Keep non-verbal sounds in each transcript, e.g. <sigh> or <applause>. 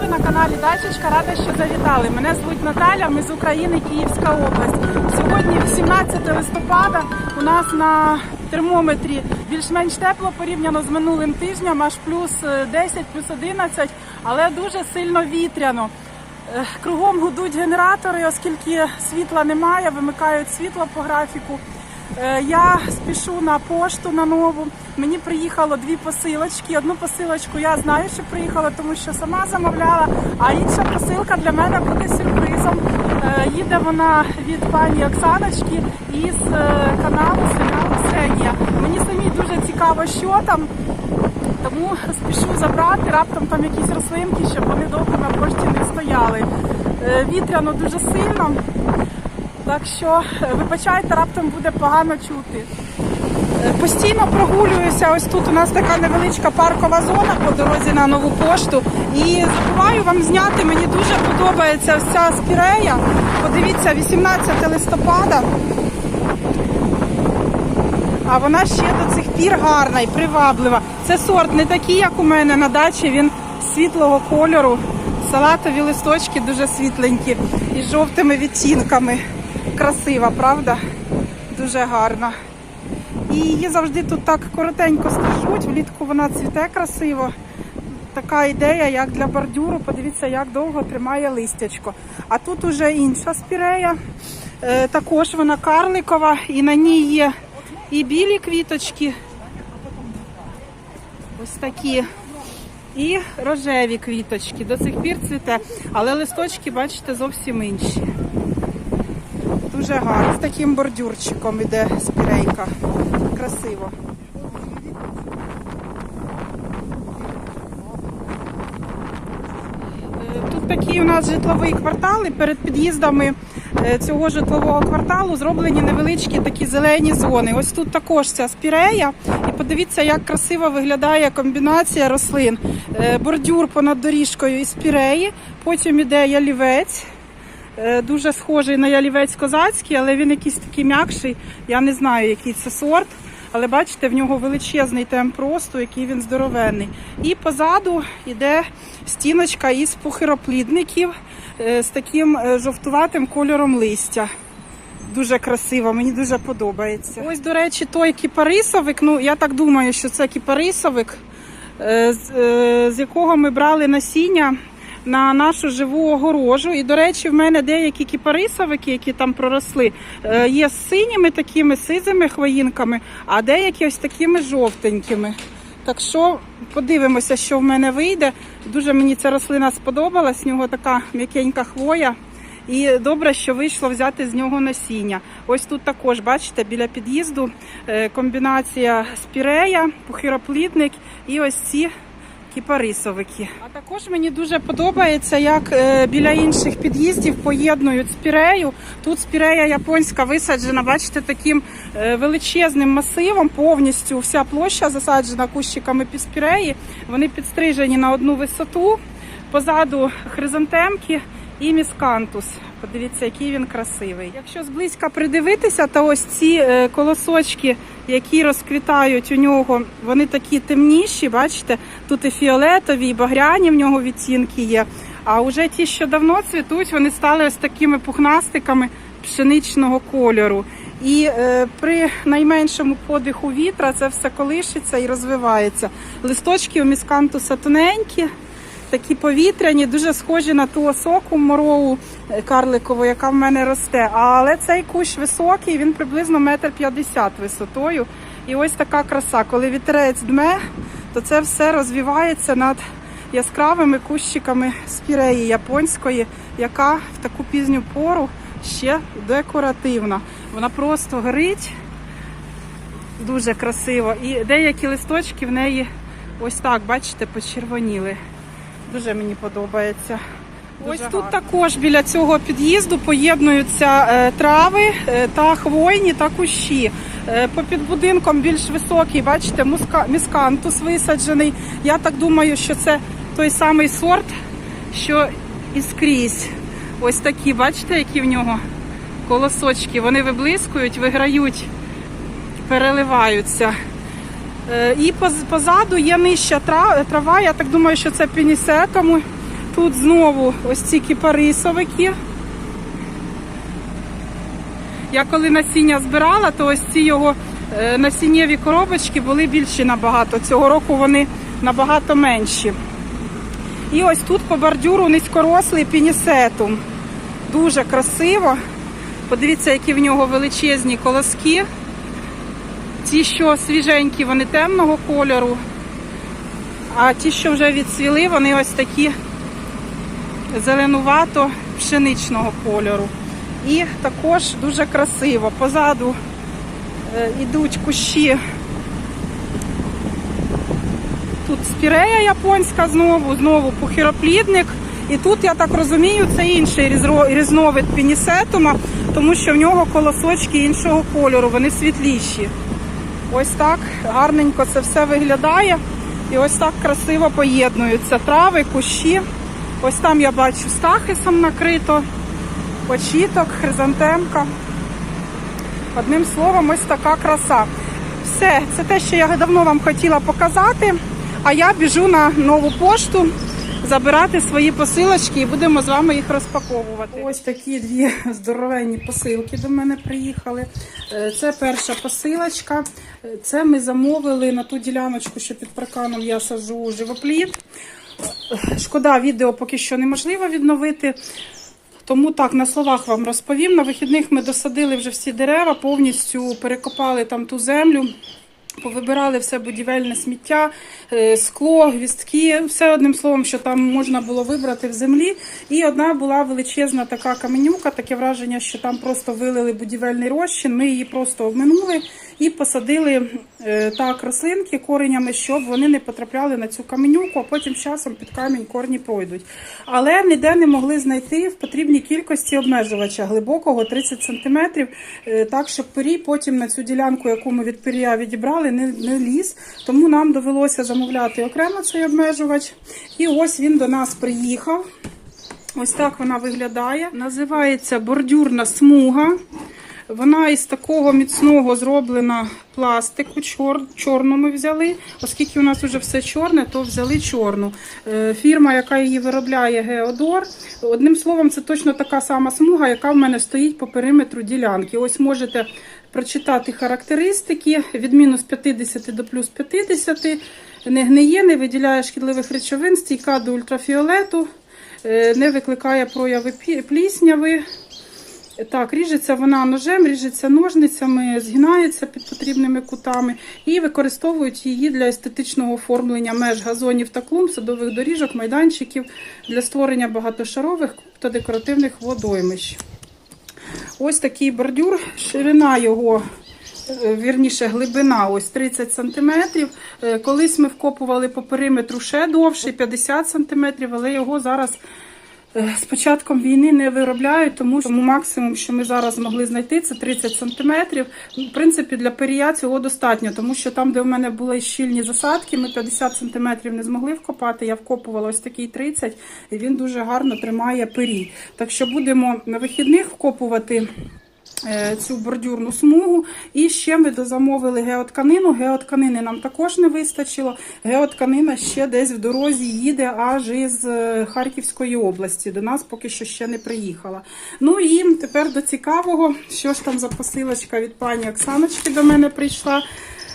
ви на каналі Дачечка. Рада, що завітали. Мене звуть Наталя, ми з України, Київська область. Сьогодні 18 листопада. У нас на термометрі більш-менш тепло порівняно з минулим тижнем, аж плюс е, 10, плюс 11, але дуже сильно вітряно. Е, Кругом гудуть генератори, оскільки світла немає, вимикають світло по графіку. Е, Я спішу на пошту на нову. Мені приїхало дві посилочки. Одну посилочку я знаю, що приїхала, тому що сама замовляла. А інша посилка для мене буде сюрпризом. Е, Їде вона від пані Оксаночки із е, каналу серіалу Сенія. Мені самі дуже цікаво, що там. Тому спішу забрати раптом там якісь рослинки, щоб вони довго на пошті не стояли. Вітряно дуже сильно, так що е, вибачайте, раптом буде погано чути. Е, Постійно прогулююся. Ось тут у нас така невеличка паркова зона по дорозі на нову пошту. І забуваю вам зняти. Мені дуже подобається ця спірея. Подивіться, 18 листопада. А вона ще до цих пір гарна і приваблива. Це сорт не такий, як у мене на дачі. Він світлого кольору. Салатові листочки дуже світленькі і жовтими відтінками. Красива, правда? Дуже гарна. І її завжди тут так коротенько стрижуть. Влітку вона цвіте красиво. Така ідея, як для бордюру. Подивіться, як довго тримає листячко. А тут уже інша спірея. Е, також вона карликова, і на ній є і білі квіточки. Ось такі. І рожеві квіточки. До цих пір цвіте. Але листочки, бачите, зовсім інші. Дуже гарно. З таким бордюрчиком іде спірейка. Красиво. Е, Тут такий у нас житловий квартал, і перед під'їздами е, цього житлового кварталу зроблені невеличкі такі зелені зони. Ось тут також ця спірея. І подивіться, як красиво виглядає комбінація рослин. Е, Бордюр понад доріжкою із спіреї, потім іде ялівець. Е, Дуже схожий на ялівець козацький, але він якийсь такий м'якший. Я не знаю, який це сорт. Але бачите, в нього величезний темп росту, який він здоровенний. І позаду йде стіночка із пухироплідників е, з таким е, жовтуватим кольором листя. Дуже красиво, мені дуже подобається. Ось, до речі, той кіпарисовик. Ну, я так думаю, що це кіпарисовик, з якого ми брали насіння на нашу живу огорожу. І, до речі, в мене деякі кіпарисовики, які там проросли, е, є з синіми такими сизими хвоїнками, а деякі ось такими жовтенькими. Так що подивимося, що в мене вийде. Дуже мені ця рослина сподобалась, з нього така м'якенька хвоя. І добре, що вийшло взяти з нього насіння. Ось тут також, бачите, біля під'їзду е, комбінація спірея, пухироплідник і ось ці кіпарисовики. А також мені дуже подобається, як е, біля інших під'їздів поєднують спірею. Тут спірея японська висаджена, бачите, таким е, величезним масивом. Повністю вся площа засаджена кущиками під спіреї. Вони підстрижені на одну висоту. Позаду хризантемки і міскантус. Подивіться, який він красивий. Якщо зблизька придивитися, то ось ці е, колосочки, які розквітають у нього, вони такі темніші. Бачите, тут і фіолетові, і багряні в нього відтінки є. А вже ті, що давно цвітуть, вони стали ось такими пухнастиками пшеничного кольору. І е, при найменшому подиху вітра це все колишиться і розвивається. Листочки у міскантуса тоненькі, такі повітряні, дуже схожі на ту осоку морову е, карликову, яка в мене росте. Але цей кущ високий, він приблизно метр п'ятдесят висотою. І ось така краса. Коли вітерець дме, то це все розвивається над яскравими кущиками спіреї японської, яка в таку пізню пору ще декоративна. Вона просто горить дуже красиво. І деякі листочки в неї ось так, бачите, почервоніли. Дуже мені подобається. Ось тут також біля цього під'їзду поєднуються е, трави е, та хвойні та кущі. Е, попід будинком більш високий, бачите, муска, міскантус висаджений. Я так думаю, що це той самий сорт, що і скрізь. Ось такі, бачите, які в нього колосочки. Вони виблискують, виграють, переливаються. Е, І позаду є нижча трава. Я так думаю, що це пінісетому. Тут знову ось ці кіпарисовики. Я коли насіння збирала, то ось ці його е, насіннєві коробочки були більші набагато. Цього року вони набагато менші. І ось тут по бордюру низькорослий пінісетум. Дуже красиво. Подивіться, які в нього величезні колоски. Ті, що свіженькі, вони темного кольору. А ті, що вже відцвіли, вони ось такі зеленувато пшеничного кольору. І також дуже красиво. Позаду е, йдуть кущі. Тут спірея японська знову, знову пухіроплідник. І тут, я так розумію, це інший різновид пінісетума, тому що в нього колосочки іншого кольору, вони світліші. Ось так гарненько це все виглядає. І ось так красиво поєднуються трави, кущі. Ось там я бачу стахисом накрито, очіток, хризантемка. Одним словом, ось така краса. Все, це те, що я давно вам хотіла показати. А я біжу на нову пошту забирати свої посилочки і будемо з вами їх розпаковувати. Ось такі дві здоровенні посилки до мене приїхали. Е, Це перша посилочка. Е, Це ми замовили на ту діляночку, що під парканом я сажу живоплід. Е, Шкода, відео поки що неможливо відновити. Тому так на словах вам розповім. На вихідних ми досадили вже всі дерева, повністю перекопали там ту землю. Повибирали все будівельне сміття, е, скло, гвістки, все одним словом, що там можна було вибрати в землі. І одна була величезна така каменюка, таке враження, що там просто вилили будівельний розчин. Ми її просто обминули і посадили е, так рослинки коренями, щоб вони не потрапляли на цю каменюку, а потім з часом під камінь корні пройдуть. Але ніде не могли знайти в потрібній кількості обмежувача глибокого 30 см, е, так щоб пирій потім на цю ділянку, яку ми від пирія відібрали, не, не ліз. Тому нам довелося замовляти окремо цей обмежувач. І ось він до нас приїхав. Ось так вона виглядає. Називається бордюрна смуга. Вона із такого міцного зроблена пластику, чор, чорну ми взяли. Оскільки у нас вже все чорне, то взяли чорну. Е, Фірма, яка її виробляє, Геодор. Одним словом, це точно така сама смуга, яка в мене стоїть по периметру ділянки. Ось можете прочитати характеристики від мінус 50 до плюс 50. Не гниє, не виділяє шкідливих речовин, стійка до ультрафіолету, е, не викликає прояви плісняви. Так, ріжеться вона ножем, ріжеться ножницями, згинається під потрібними кутами і використовують її для естетичного оформлення меж газонів та клумб, садових доріжок, майданчиків для створення багатошарових та декоративних водоймищ. Ось такий бордюр, ширина його. е, Вірніше, глибина ось 30 см. Колись ми вкопували по периметру ще довше, 50 см, але його зараз Е, З початком війни не виробляють, тому що максимум, що ми зараз змогли знайти, це 30 сантиметрів. В принципі, для перія цього достатньо, тому що там, де в мене були щільні засадки, ми 50 сантиметрів не змогли вкопати. Я вкопувала ось такий 30, і він дуже гарно тримає пері. Так що будемо на вихідних вкопувати. Е, Цю бордюрну смугу. І ще ми дозамовили геотканину. Геотканини нам також не вистачило. Геотканина ще десь в дорозі їде аж із е, Харківської області. До нас поки що ще не приїхала. Ну і тепер до цікавого, що ж там за посилочка від пані Оксаночки до мене прийшла.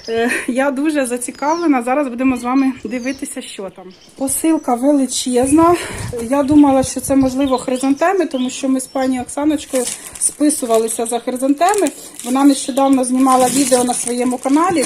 Е, Я дуже зацікавлена. Зараз будемо з вами дивитися, що там. Посилка величезна. Я думала, що це можливо хризантеми, тому що ми з пані Оксаночкою списувалися за хризантеми. Вона нещодавно знімала відео на своєму каналі.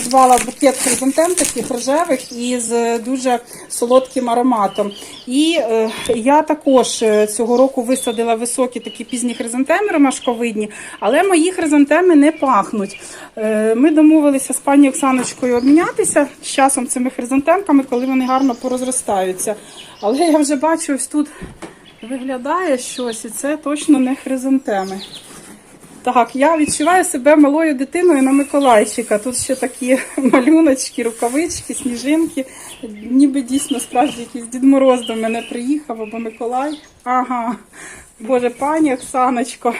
Придбала букет хризантем таких рожевих із дуже солодким ароматом. І е, я також е, цього року висадила високі такі пізні хризантеми ромашковидні, але мої хризантеми не пахнуть. Е, ми домовилися з пані Оксаночкою обмінятися з часом цими хризантемками, коли вони гарно порозростаються. Але я вже бачу, ось тут виглядає щось, і це точно не хризантеми. Так, я відчуваю себе малою дитиною на Миколайчика. Тут ще такі <laughs> малюночки, рукавички, сніжинки. Ніби дійсно справді якийсь Дід Мороз до мене приїхав або Миколай. Ага, Боже, пані Оксаночко.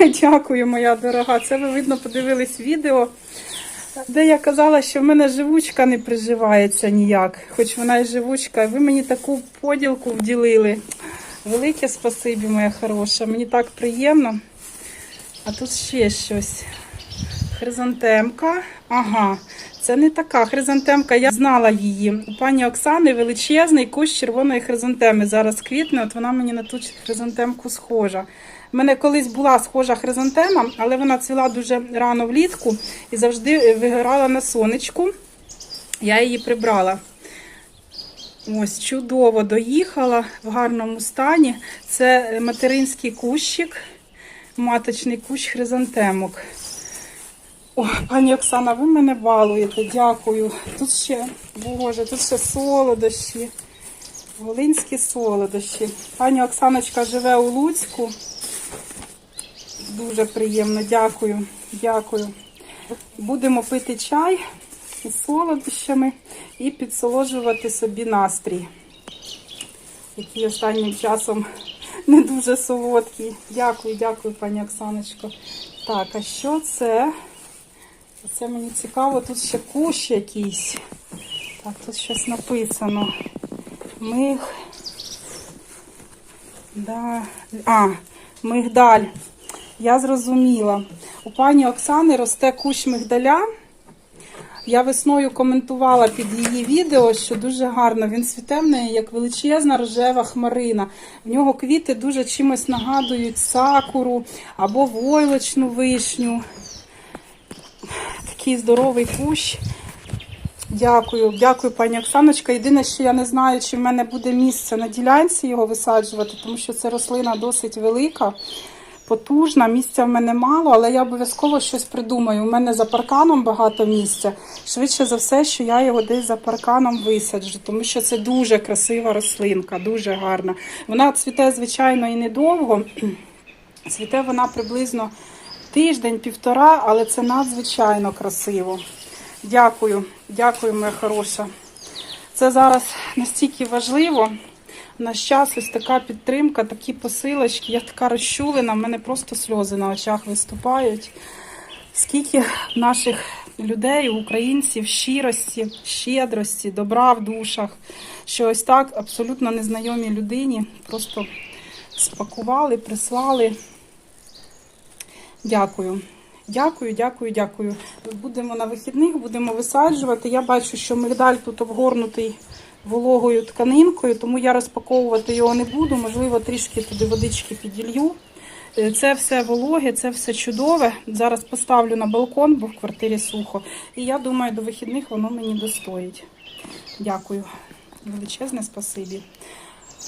<laughs> Дякую, моя дорога. Це ви видно подивились відео. Де я казала, що в мене живучка не приживається ніяк, хоч вона і живучка. Ви мені таку поділку вділили. Велике спасибі, моя хороша. Мені так приємно. А тут ще щось. Хризантемка. Ага, це не така хризантемка. Я знала її. У пані Оксани величезний кущ червоної хризантеми. Зараз квітне, от вона мені на ту хризантемку схожа. У мене колись була схожа хризантема, але вона цвіла дуже рано влітку і завжди вигорала на сонечку. Я її прибрала. Ось чудово доїхала в гарному стані. Це материнський кущик, маточний кущ хризантемок. О, пані Оксана, ви мене балуєте, дякую. Тут ще, боже, тут ще солодощі. Волинські солодощі. Пані Оксаночка живе у Луцьку. Дуже приємно, дякую, дякую. Будемо пити чай із солодощами і підсоложувати собі настрій, який останнім часом не дуже солодкий. Дякую, дякую, пані Оксаночко. Так, а що це? Це мені цікаво, тут ще кущ якийсь. Так, тут щось написано. Миг. Да. А, мигдаль. Я зрозуміла. У пані Оксани росте кущ мигдаля. Я весною коментувала під її відео, що дуже гарно. Він неї, як величезна рожева хмарина. В нього квіти дуже чимось нагадують сакуру або войлочну вишню. Такий здоровий кущ. Дякую, дякую, пані Оксаночка. Єдине, що я не знаю, чи в мене буде місце на ділянці його висаджувати, тому що це рослина досить велика, потужна. Місця в мене мало, але я обов'язково щось придумаю. У мене за парканом багато місця. Швидше за все, що я його десь за парканом висаджу, тому що це дуже красива рослинка, дуже гарна. Вона цвіте, звичайно, і недовго. <clears throat> Цвіте вона приблизно тиждень-півтора, але це надзвичайно красиво. Дякую, дякую, моя хороша. Це зараз настільки важливо. В наш час ось така підтримка, такі посилочки. Я така розчулена, в мене просто сльози на очах виступають. Скільки наших людей, українців, щирості, щедрості, добра в душах, що ось так абсолютно незнайомій людині просто спакували, прислали. Дякую. Дякую, дякую, дякую. Будемо на вихідних, будемо висаджувати. Я бачу, що мигдаль тут обгорнутий вологою тканинкою, тому я розпаковувати його не буду. Можливо, трішки туди водички піділью. Е, Це все вологе, це все чудове. Зараз поставлю на балкон, бо в квартирі сухо. І я думаю, до вихідних воно мені достоїть. Дякую. Величезне спасибі.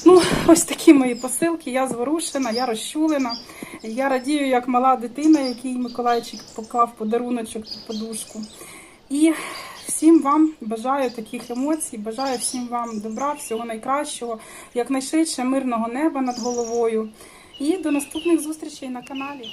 Ну, ось такі мої посилки. Я зворушена, я розчулена. Я радію, як мала дитина, який Миколайчик поклав подаруночок під подушку. І всім вам бажаю таких емоцій, бажаю всім вам добра, всього найкращого, якнайшвидше мирного неба над головою. І до наступних зустрічей на каналі.